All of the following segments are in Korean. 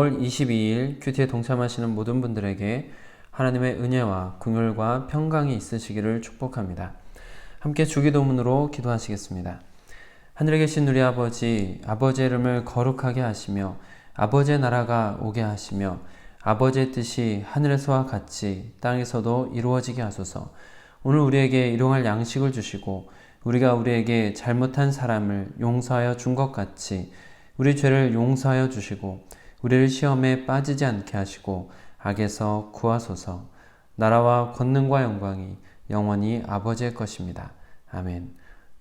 5월 22일 큐티에 동참하시는 모든 분들에게 하나님의 은혜와 긍휼과 평강이 있으시기를 축복합니다. 함께 주기도문으로 기도하시겠습니다. 하늘에 계신 우리 아버지, 아버지의 이름을 거룩하게 하시며 아버지의 나라가 오게 하시며 아버지의 뜻이 하늘에서와 같이 땅에서도 이루어지게 하소서. 오늘 우리에게 일용할 양식을 주시고 우리가 우리에게 잘못한 사람을 용서하여 준 것 같이 우리 죄를 용서하여 주시고 우리를 시험에 빠지지 않게 하시고 악에서 구하소서. 나라와 권능과 영광이 영원히 아버지의 것입니다. 아멘.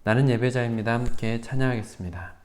나는 예배자입니다. 함께 찬양하겠습니다.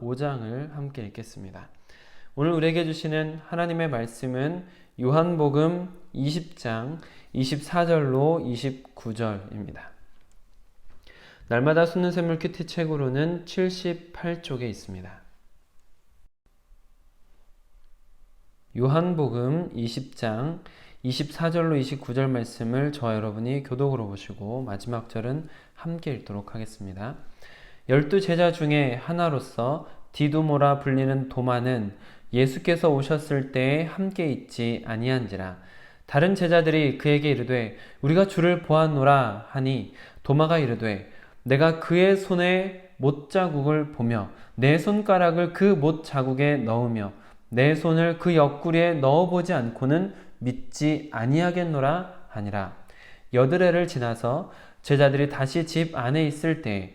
5장을 함께 읽겠습니다. 오늘 우리에게 주시는 하나님의 말씀은 요한복음 20장 24절로 29절입니다. 날마다 숫는 샘물 큐티 책으로는 78쪽에 있습니다. 요한복음 20장 24절로 29절 말씀을 저와 여러분이 교독으로 보시고 마지막 절은 함께 읽도록 하겠습니다. 열두 제자 중에 하나로서 디두모라 불리는 도마는 예수께서 오셨을 때에 함께 있지 아니한지라 다른 제자들이 그에게 이르되 우리가 주를 보았노라 하니 도마가 이르되 내가 그의 손에 못 자국을 보며 내 손가락을 그 못 자국에 넣으며 내 손을 그 옆구리에 넣어보지 않고는 믿지 아니하겠노라 하니라. 여드레를 지나서 제자들이 다시 집 안에 있을 때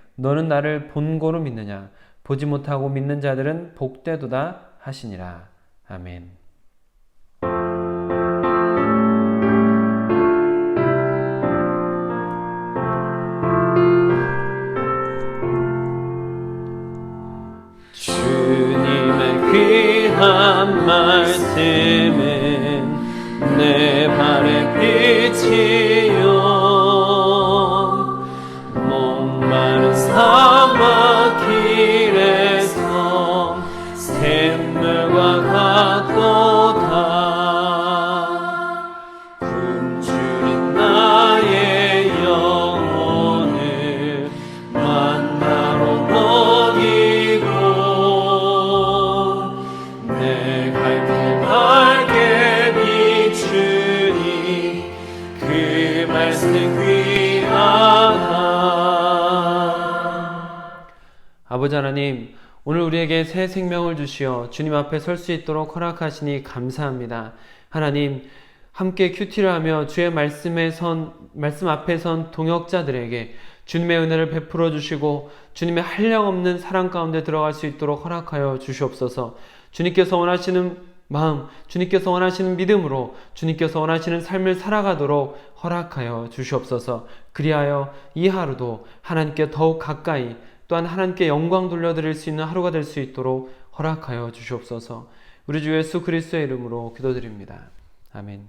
너는 나를 본고로 믿느냐 보지 못하고 믿는 자들은 복되도다 하시니라 아멘. 주님의 귀한 말씀은 아버지 하나님, 오늘 우리에게 새 생명을 주시어 주님 앞에 설 수 있도록 허락하시니 감사합니다. 하나님, 함께 큐티를 하며 주의 말씀에 선, 말씀 앞에 선 동역자들에게 주님의 은혜를 베풀어 주시고 주님의 한량없는 사랑 가운데 들어갈 수 있도록 허락하여 주시옵소서. 주님께서 원하시는 마음, 주님께서 원하시는 믿음으로 주님께서 원하시는 삶을 살아가도록 허락하여 주시옵소서. 그리하여 이 하루도 하나님께 더욱 가까이 또한 하나님께 영광 돌려드릴 수 있는 하루가 될 수 있도록 허락하여 주시옵소서. 우리 주 예수 그리스도의 이름으로 기도드립니다. 아멘.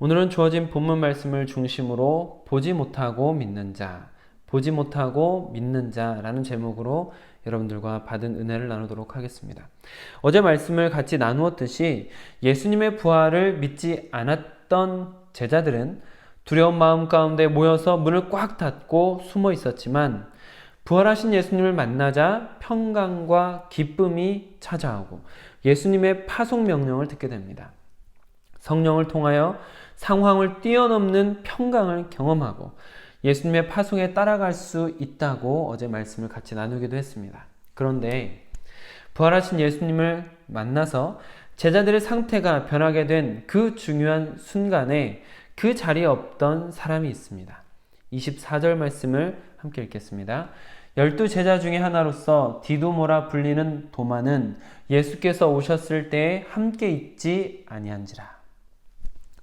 오늘은 주어진 본문 말씀을 중심으로 보지 못하고 믿는 자, 보지 못하고 믿는 자라는 제목으로 여러분들과 받은 은혜를 나누도록 하겠습니다. 어제 말씀을 같이 나누었듯이 예수님의 부활을 믿지 않았던 제자들은 두려운 마음 가운데 모여서 문을 꽉 닫고 숨어 있었지만 부활하신 예수님을 만나자 평강과 기쁨이 찾아오고 예수님의 파송 명령을 듣게 됩니다. 성령을 통하여 상황을 뛰어넘는 평강을 경험하고 예수님의 파송에 따라갈 수 있다고 어제 말씀을 같이 나누기도 했습니다. 그런데 부활하신 예수님을 만나서 제자들의 상태가 변하게 된 그 중요한 순간에 그 자리에 없던 사람이 있습니다. 24절 말씀을 함께 읽겠습니다. 열두 제자 중에 하나로서 디도모라 불리는 도마는 예수께서 오셨을 때에 함께 있지 아니한지라.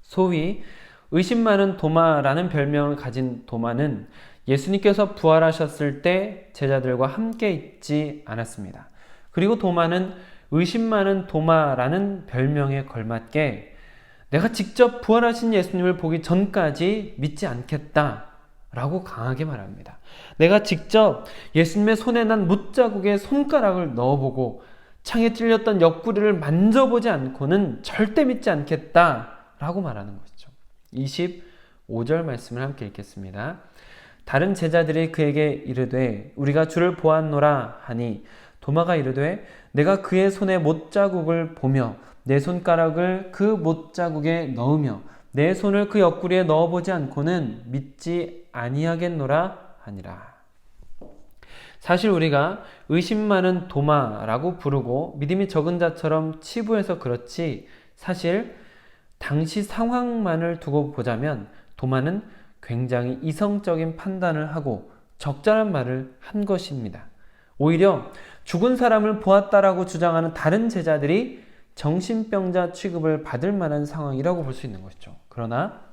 소위 의심 많은 도마라는 별명을 가진 도마는 예수님께서 부활하셨을 때 제자들과 함께 있지 않았습니다. 그리고 도마는 의심 많은 도마라는 별명에 걸맞게 내가 직접 부활하신 예수님을 보기 전까지 믿지 않겠다. 라고 강하게 말합니다. 내가 직접 예수님의 손에 난 못자국에 손가락을 넣어보고 창에 찔렸던 옆구리를 만져보지 않고는 절대 믿지 않겠다. 라고 말하는 것이죠. 25절 말씀을 함께 읽겠습니다. 다른 제자들이 그에게 이르되 우리가 주를 보았노라 하니 도마가 이르되 내가 그의 손에 못자국을 보며 내 손가락을 그 못자국에 넣으며 내 손을 그 옆구리에 넣어보지 않고는 믿지 아니하겠노라 하니라. 사실 우리가 의심 많은 도마라고 부르고 믿음이 적은 자처럼 치부해서 그렇지 사실 당시 상황만을 두고 보자면 도마는 굉장히 이성적인 판단을 하고 적절한 말을 한 것입니다. 오히려 죽은 사람을 보았다라고 주장하는 다른 제자들이 정신병자 취급을 받을 만한 상황이라고 볼 수 있는 것이죠. 그러나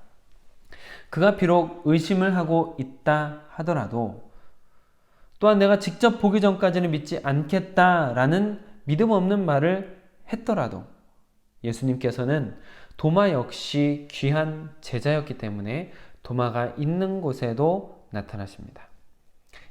그가 비록 의심을 하고 있다 하더라도 또한 내가 직접 보기 전까지는 믿지 않겠다라는 믿음 없는 말을 했더라도 예수님께서는 도마 역시 귀한 제자였기 때문에 도마가 있는 곳에도 나타나십니다.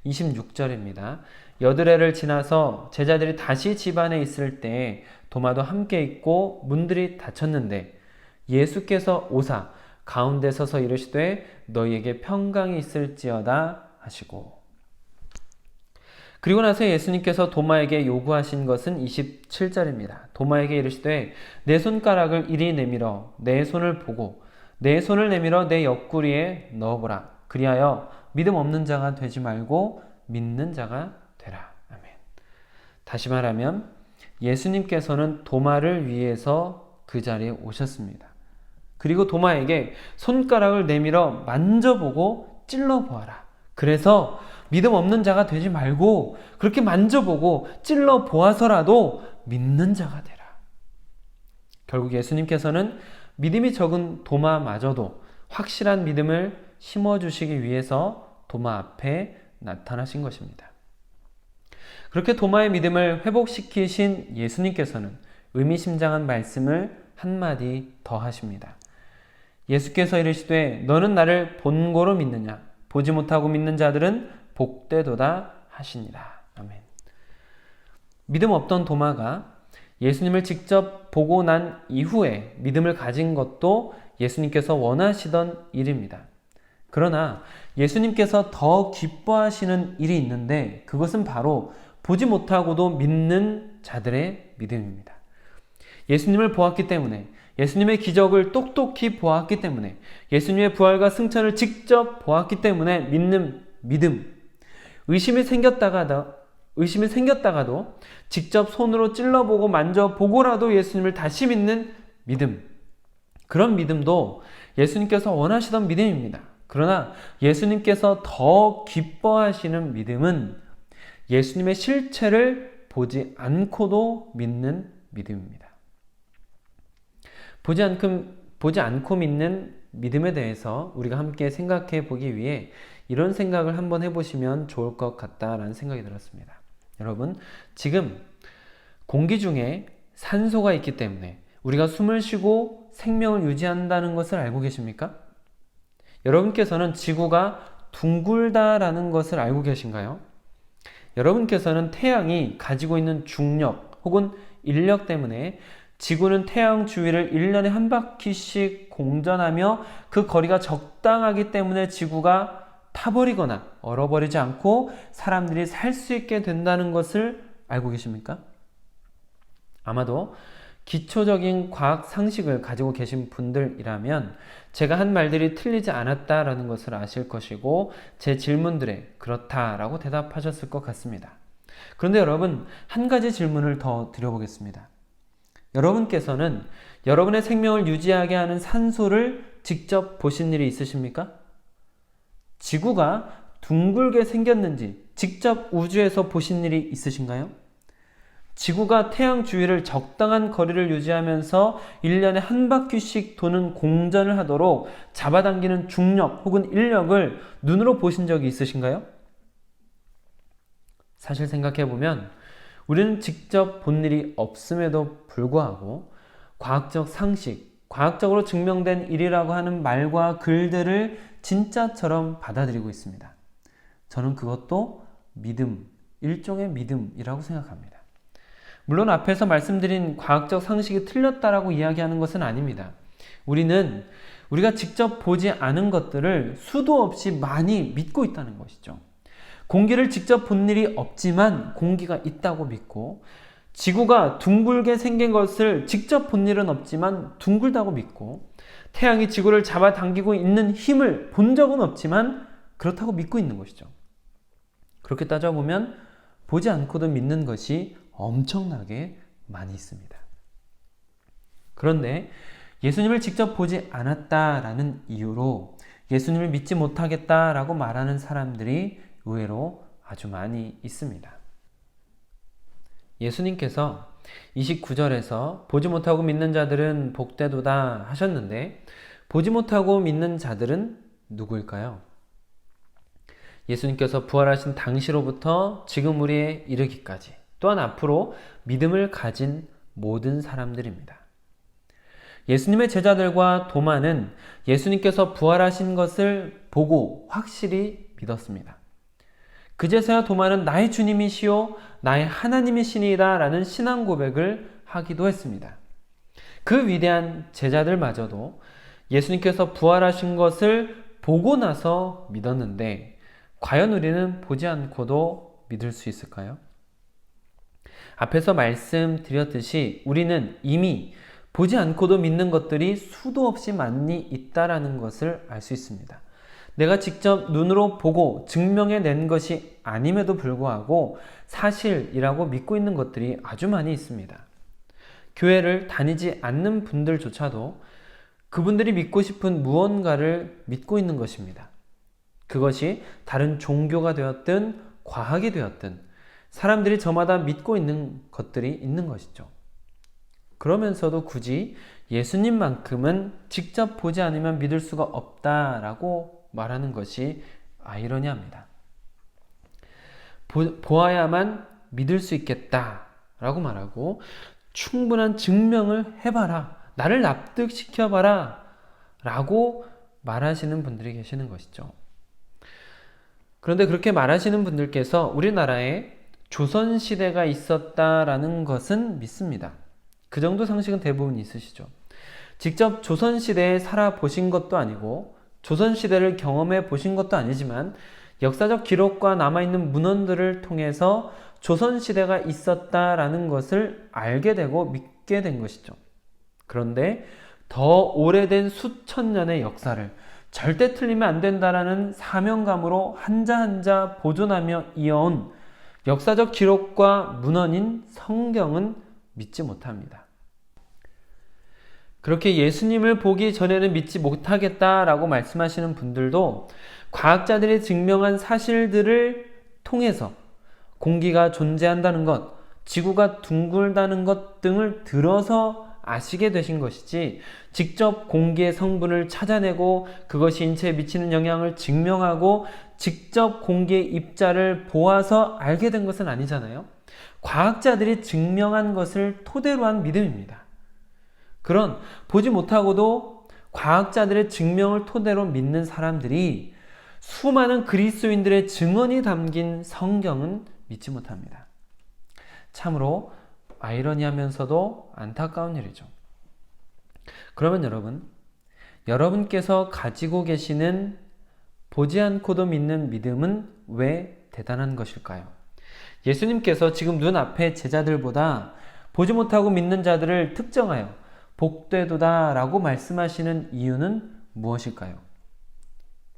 26절입니다. 여드레를 지나서 제자들이 다시 집안에 있을 때 도마도 함께 있고 문들이 닫혔는데 예수께서 오사 가운데 서서 이르시되 너희에게 평강이 있을지어다 하시고 그리고 나서 예수님께서 도마에게 요구하신 것은 27절입니다. 도마에게 이르시되 내 손가락을 이리 내밀어 내 손을 보고 내 손을 내밀어 내 옆구리에 넣어보라. 그리하여 믿음 없는 자가 되지 말고 믿는 자가 되라. 아멘. 다시 말하면 예수님께서는 도마를 위해서 그 자리에 오셨습니다. 그리고 도마에게 손가락을 내밀어 만져보고 찔러보아라. 그래서 믿음 없는 자가 되지 말고 그렇게 만져보고 찔러 보아서라도 믿는 자가 되라. 결국 예수님께서는 믿음이 적은 도마마저도 확실한 믿음을 심어주시기 위해서 도마 앞에 나타나신 것입니다. 그렇게 도마의 믿음을 회복시키신 예수님께서는 의미심장한 말씀을 한마디 더 하십니다. 예수께서 이르시되 너는 나를 본고로 믿느냐 보지 못하고 믿는 자들은 복되도다 하시니라. 아멘. 믿음 없던 도마가 예수님을 직접 보고 난 이후에 믿음을 가진 것도 예수님께서 원하시던 일입니다. 그러나 예수님께서 더 기뻐하시는 일이 있는데 그것은 바로 보지 못하고도 믿는 자들의 믿음입니다. 예수님을 보았기 때문에 예수님의 기적을 똑똑히 보았기 때문에 예수님의 부활과 승천을 직접 보았기 때문에 믿는 믿음 의심이 생겼다가도 의심이 생겼다가도 직접 손으로 찔러보고 만져보고라도 예수님을 다시 믿는 믿음 그런 믿음도 예수님께서 원하시던 믿음입니다. 그러나 예수님께서 더 기뻐하시는 믿음은 예수님의 실체를 보지 않고도 믿는 믿음입니다. 보지 않고, 보지 않고 믿는 믿음에 대해서 우리가 함께 생각해 보기 위해 이런 생각을 한번 해보시면 좋을 것 같다라는 생각이 들었습니다. 여러분, 지금 공기 중에 산소가 있기 때문에 우리가 숨을 쉬고 생명을 유지한다는 것을 알고 계십니까? 여러분께서는 지구가 둥글다라는 것을 알고 계신가요? 여러분께서는 태양이 가지고 있는 중력 혹은 인력 때문에 지구는 태양 주위를 1년에 한 바퀴씩 공전하며 그 거리가 적당하기 때문에 지구가 타버리거나 얼어버리지 않고 사람들이 살 수 있게 된다는 것을 알고 계십니까? 아마도 기초적인 과학 상식을 가지고 계신 분들이라면 제가 한 말들이 틀리지 않았다라는 것을 아실 것이고 제 질문들에 그렇다라고 대답하셨을 것 같습니다. 그런데 여러분, 한 가지 질문을 더 드려보겠습니다. 여러분께서는 여러분의 생명을 유지하게 하는 산소를 직접 보신 일이 있으십니까? 지구가 둥글게 생겼는지 직접 우주에서 보신 일이 있으신가요? 지구가 태양 주위를 적당한 거리를 유지하면서 1년에 한 바퀴씩 도는 공전을 하도록 잡아당기는 중력 혹은 인력을 눈으로 보신 적이 있으신가요? 사실 생각해보면 우리는 직접 본 일이 없음에도 불구하고 과학적 상식, 과학적으로 증명된 일이라고 하는 말과 글들을 진짜처럼 받아들이고 있습니다. 저는 그것도 믿음, 일종의 믿음이라고 생각합니다. 물론 앞에서 말씀드린 과학적 상식이 틀렸다라고 이야기하는 것은 아닙니다. 우리는 우리가 직접 보지 않은 것들을 수도 없이 많이 믿고 있다는 것이죠. 공기를 직접 본 일이 없지만 공기가 있다고 믿고 지구가 둥글게 생긴 것을 직접 본 일은 없지만 둥글다고 믿고 태양이 지구를 잡아당기고 있는 힘을 본 적은 없지만 그렇다고 믿고 있는 것이죠. 그렇게 따져보면 보지 않고도 믿는 것이 엄청나게 많이 있습니다. 그런데 예수님을 직접 보지 않았다라는 이유로 예수님을 믿지 못하겠다라고 말하는 사람들이 의외로 아주 많이 있습니다. 예수님께서 29절에서 보지 못하고 믿는 자들은 복되도다 하셨는데 보지 못하고 믿는 자들은 누구일까요? 예수님께서 부활하신 당시로부터 지금 우리에 이르기까지 또한 앞으로 믿음을 가진 모든 사람들입니다. 예수님의 제자들과 도마는 예수님께서 부활하신 것을 보고 확실히 믿었습니다. 그제서야 도마는 나의 주님이시요 나의 하나님이시니이다 라는 신앙 고백을 하기도 했습니다. 그 위대한 제자들마저도 예수님께서 부활하신 것을 보고 나서 믿었는데 과연 우리는 보지 않고도 믿을 수 있을까요? 앞에서 말씀드렸듯이 우리는 이미 보지 않고도 믿는 것들이 수도 없이 많이 있다라는 것을 알 수 있습니다. 내가 직접 눈으로 보고 증명해 낸 것이 아님에도 불구하고 사실이라고 믿고 있는 것들이 아주 많이 있습니다. 교회를 다니지 않는 분들조차도 그분들이 믿고 싶은 무언가를 믿고 있는 것입니다. 그것이 다른 종교가 되었든 과학이 되었든 사람들이 저마다 믿고 있는 것들이 있는 것이죠. 그러면서도 굳이 예수님만큼은 직접 보지 않으면 믿을 수가 없다라고 말하는 것이 아이러니합니다. 보, 보아야만 믿을 수 있겠다 라고 말하고 충분한 증명을 해봐라. 나를 납득시켜봐라. 라고 말하시는 분들이 계시는 것이죠. 그런데 그렇게 말하시는 분들께서 우리나라에 조선시대가 있었다라는 것은 믿습니다. 그 정도 상식은 대부분 있으시죠. 직접 조선시대에 살아보신 것도 아니고, 조선시대를 경험해 보신 것도 아니지만, 역사적 기록과 남아있는 문헌들을 통해서 조선시대가 있었다라는 것을 알게 되고 믿게 된 것이죠. 그런데 더 오래된 수천 년의 역사를 절대 틀리면 안 된다라는 사명감으로 한자 한자 보존하며 이어온 역사적 기록과 문헌인 성경은 믿지 못합니다. 그렇게 예수님을 보기 전에는 믿지 못하겠다라고 말씀하시는 분들도 과학자들이 증명한 사실들을 통해서 공기가 존재한다는 것, 지구가 둥글다는 것 등을 들어서 아시게 되신 것이지 직접 공기의 성분을 찾아내고 그것이 인체에 미치는 영향을 증명하고 직접 공기의 입자를 보아서 알게 된 것은 아니잖아요. 과학자들이 증명한 것을 토대로 한 믿음입니다. 그런 보지 못하고도 과학자들의 증명을 토대로 믿는 사람들이 수많은 그리스도인들의 증언이 담긴 성경은 믿지 못합니다. 참으로 아이러니하면서도 안타까운 일이죠. 그러면 여러분, 여러분께서 가지고 계시는 보지 않고도 믿는 믿음은 왜 대단한 것일까요? 예수님께서 지금 눈앞에 제자들보다 보지 못하고 믿는 자들을 특정하여 복되도다 라고 말씀하시는 이유는 무엇일까요?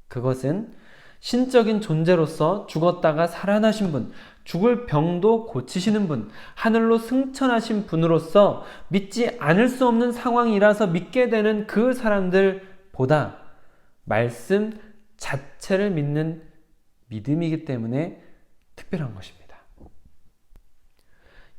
그것은 신적인 존재로서 죽었다가 살아나신 분, 죽을 병도 고치시는 분, 하늘로 승천하신 분으로서 믿지 않을 수 없는 상황이라서 믿게 되는 그 사람들보다 말씀 자체를 믿는 믿음이기 때문에 특별한 것입니다.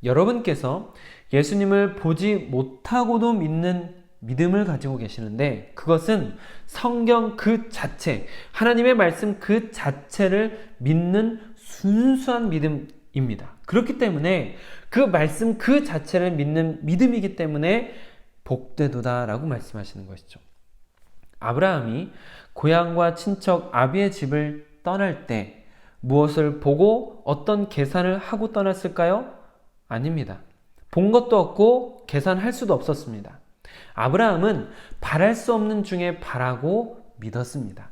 여러분께서 예수님을 보지 못하고도 믿는 믿음을 가지고 계시는데 그것은 성경 그 자체, 하나님의 말씀 그 자체를 믿는 순수한 믿음입니다. 그렇기 때문에 그 말씀 그 자체를 믿는 믿음이기 때문에 복되도다라고 말씀하시는 것이죠. 아브라함이 고향과 친척 아비의 집을 떠날 때 무엇을 보고 어떤 계산을 하고 떠났을까요? 아닙니다. 본 것도 없고 계산할 수도 없었습니다. 아브라함은 바랄 수 없는 중에 바라고 믿었습니다.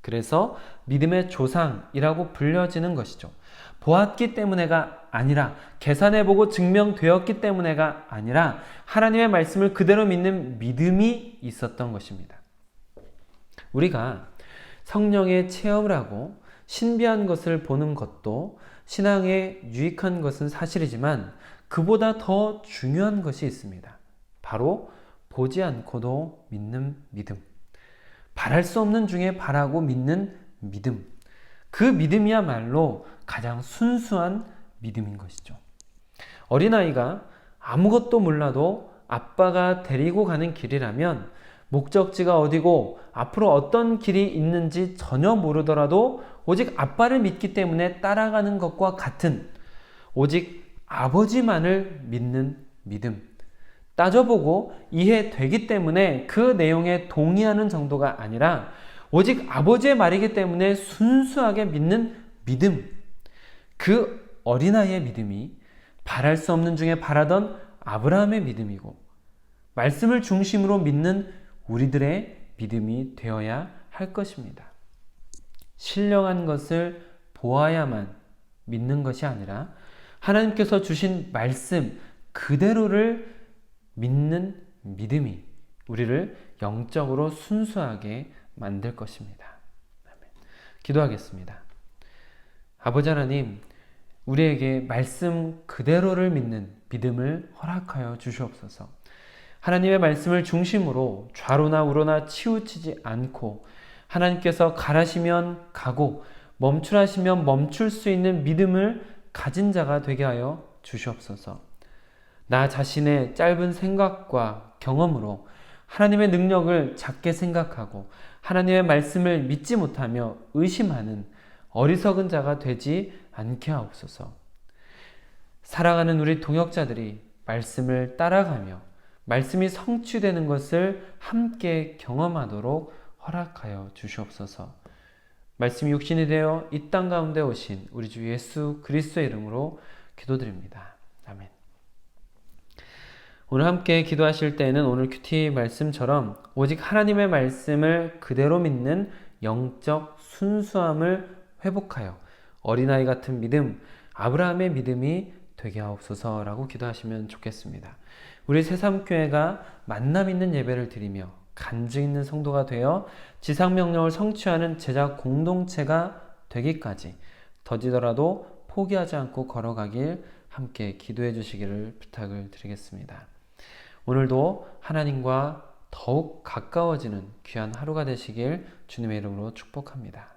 그래서 믿음의 조상이라고 불려지는 것이죠. 보았기 때문에가 아니라 계산해보고 증명되었기 때문에가 아니라 하나님의 말씀을 그대로 믿는 믿음이 있었던 것입니다. 우리가 성령의 체험을 하고 신비한 것을 보는 것도 신앙에 유익한 것은 사실이지만 그보다 더 중요한 것이 있습니다. 바로 보지 않고도 믿는 믿음. 바랄 수 없는 중에 바라고 믿는 믿음. 그 믿음이야말로 가장 순수한 믿음인 것이죠. 어린아이가 아무것도 몰라도 아빠가 데리고 가는 길이라면 목적지가 어디고 앞으로 어떤 길이 있는지 전혀 모르더라도 오직 아빠를 믿기 때문에 따라가는 것과 같은 오직 아버지만을 믿는 믿음. 따져보고 이해되기 때문에 그 내용에 동의하는 정도가 아니라 오직 아버지의 말이기 때문에 순수하게 믿는 믿음. 그 어린아이의 믿음이 바랄 수 없는 중에 바라던 아브라함의 믿음이고 말씀을 중심으로 믿는 우리들의 믿음이 되어야 할 것입니다. 신령한 것을 보아야만 믿는 것이 아니라 하나님께서 주신 말씀 그대로를 믿는 믿음이 우리를 영적으로 순수하게 만들 것입니다. 기도하겠습니다. 아버지 하나님, 우리에게 말씀 그대로를 믿는 믿음을 허락하여 주시옵소서. 하나님의 말씀을 중심으로 좌로나 우로나 치우치지 않고 하나님께서 가라시면 가고 멈추라시면 멈출 수 있는 믿음을 가진 자가 되게 하여 주시옵소서. 나 자신의 짧은 생각과 경험으로 하나님의 능력을 작게 생각하고 하나님의 말씀을 믿지 못하며 의심하는 어리석은 자가 되지 않게 하옵소서. 살아가는 우리 동역자들이 말씀을 따라가며 말씀이 성취되는 것을 함께 경험하도록 허락하여 주시옵소서. 말씀이 육신이 되어 이 땅 가운데 오신 우리 주 예수 그리스도의 이름으로 기도드립니다. 아멘. 오늘 함께 기도하실 때에는 오늘 큐티 말씀처럼 오직 하나님의 말씀을 그대로 믿는 영적 순수함을 회복하여 어린아이 같은 믿음, 아브라함의 믿음이 되게 하옵소서라고 기도하시면 좋겠습니다. 우리 새삼교회가 만남 있는 예배를 드리며 간증 있는 성도가 되어 지상명령을 성취하는 제자 공동체가 되기까지 더디더라도 포기하지 않고 걸어가길 함께 기도해 주시기를 부탁을 드리겠습니다. 오늘도 하나님과 더욱 가까워지는 귀한 하루가 되시길 주님의 이름으로 축복합니다.